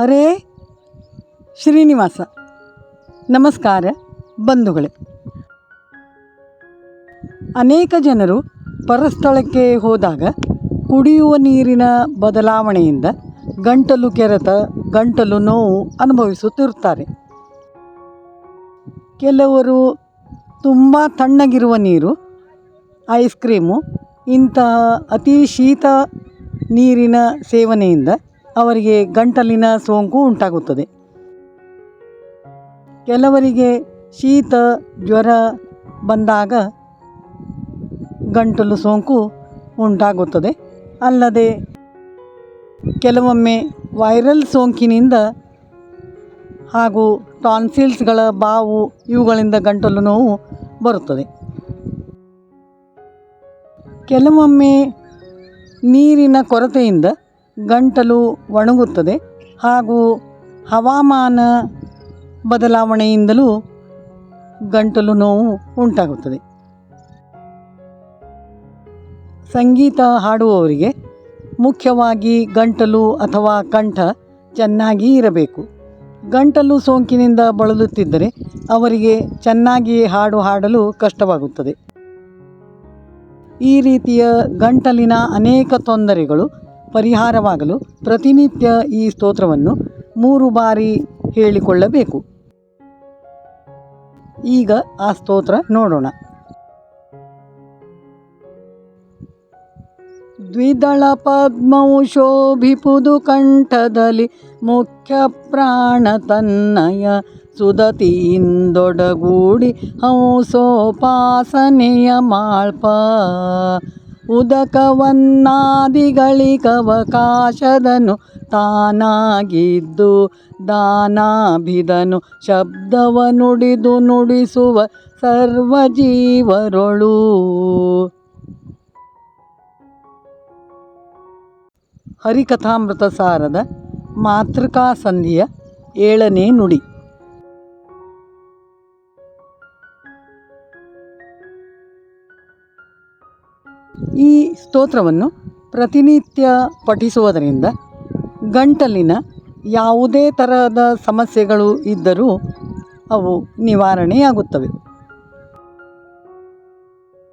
ಹರೇ ಶ್ರೀನಿವಾಸ. ನಮಸ್ಕಾರ ಬಂಧುಗಳೇ. ಅನೇಕ ಜನರು ಪರಸ್ಥಳಕ್ಕೆ ಹೋದಾಗ ಕುಡಿಯುವ ನೀರಿನ ಬದಲಾವಣೆಯಿಂದ ಗಂಟಲು ಕೆರೆತ, ಗಂಟಲು ನೋವು ಅನುಭವಿಸುತ್ತಿರುತ್ತಾರೆ. ಕೆಲವರು ತುಂಬ ತಣ್ಣಗಿರುವ ನೀರು, ಐಸ್ ಕ್ರೀಮು, ಇಂತಹ ಅತಿ ಶೀತ ನೀರಿನ ಸೇವನೆಯಿಂದ ಅವರಿಗೆ ಗಂಟಲಿನ ಸೋಂಕು ಉಂಟಾಗುತ್ತದೆ. ಕೆಲವರಿಗೆ ಶೀತ, ಜ್ವರ ಬಂದಾಗ ಗಂಟಲು ಸೋಂಕು ಉಂಟಾಗುತ್ತದೆ. ಅಲ್ಲದೆ ಕೆಲವೊಮ್ಮೆ ವೈರಲ್ ಸೋಂಕಿನಿಂದ ಹಾಗೂ ಟಾನ್ಸಿಲ್ಸ್ಗಳ ಬಾವು ಇವುಗಳಿಂದ ಗಂಟಲು ನೋವು ಬರುತ್ತದೆ. ಕೆಲವೊಮ್ಮೆ ನೀರಿನ ಕೊರತೆಯಿಂದ ಗಂಟಲು ಒಣಗುತ್ತದೆ ಹಾಗೂ ಹವಾಮಾನ ಬದಲಾವಣೆಯಿಂದಲೂ ಗಂಟಲು ನೋವು ಉಂಟಾಗುತ್ತದೆ. ಸಂಗೀತ ಹಾಡುವವರಿಗೆ ಮುಖ್ಯವಾಗಿ ಗಂಟಲು ಅಥವಾ ಕಂಠ ಚೆನ್ನಾಗಿ ಇರಬೇಕು. ಗಂಟಲು ಸೋಂಕಿನಿಂದ ಬಳಲುತ್ತಿದ್ದರೆ ಅವರಿಗೆ ಚೆನ್ನಾಗಿ ಹಾಡು ಹಾಡಲು ಕಷ್ಟವಾಗುತ್ತದೆ. ಈ ರೀತಿಯ ಗಂಟಲಿನ ಅನೇಕ ತೊಂದರೆಗಳು ಪರಿಹಾರವಾಗಲು ಪ್ರತಿನಿತ್ಯ ಈ ಸ್ತೋತ್ರವನ್ನು ಮೂರು ಬಾರಿ ಹೇಳಿಕೊಳ್ಳಬೇಕು. ಈಗ ಆ ಸ್ತೋತ್ರ ನೋಡೋಣ. ದ್ವಿದಳ ಪದ್ಮವು ಶೋಭಿಪುದು ಕಂಠದಲ್ಲಿ ಮುಖ್ಯ ಪ್ರಾಣ ತನ್ನಯ ಸುದತಿಯಿಂದೊಡಗೂಡಿ ಹಂಸೋಪಾಸನೆಯ ಮಾಳ್ಪ ಉದಕವನ್ನಾದಿಗಳಿಗವಕಾಶದನು ತಾನಾಗಿದ್ದು ದಾನಾಭಿದನು ಶಬ್ದವ ನುಡಿದು ನುಡಿಸುವ ಸರ್ವಜೀವರೊಳು. ಹರಿಕಥಾಮೃತ ಸಾರದ ಮಾತೃಕಾ ಸಂಧಿಯ ಏಳನೇ ನುಡಿ. ಈ ಸ್ತೋತ್ರವನ್ನು ಪ್ರತಿನಿತ್ಯ ಪಠಿಸುವುದರಿಂದ ಗಂಟಲಿನ ಯಾವುದೇ ತರಹದ ಸಮಸ್ಯೆಗಳು ಇದ್ದರೂ ಅವು ನಿವಾರಣೆಯಾಗುತ್ತವೆ.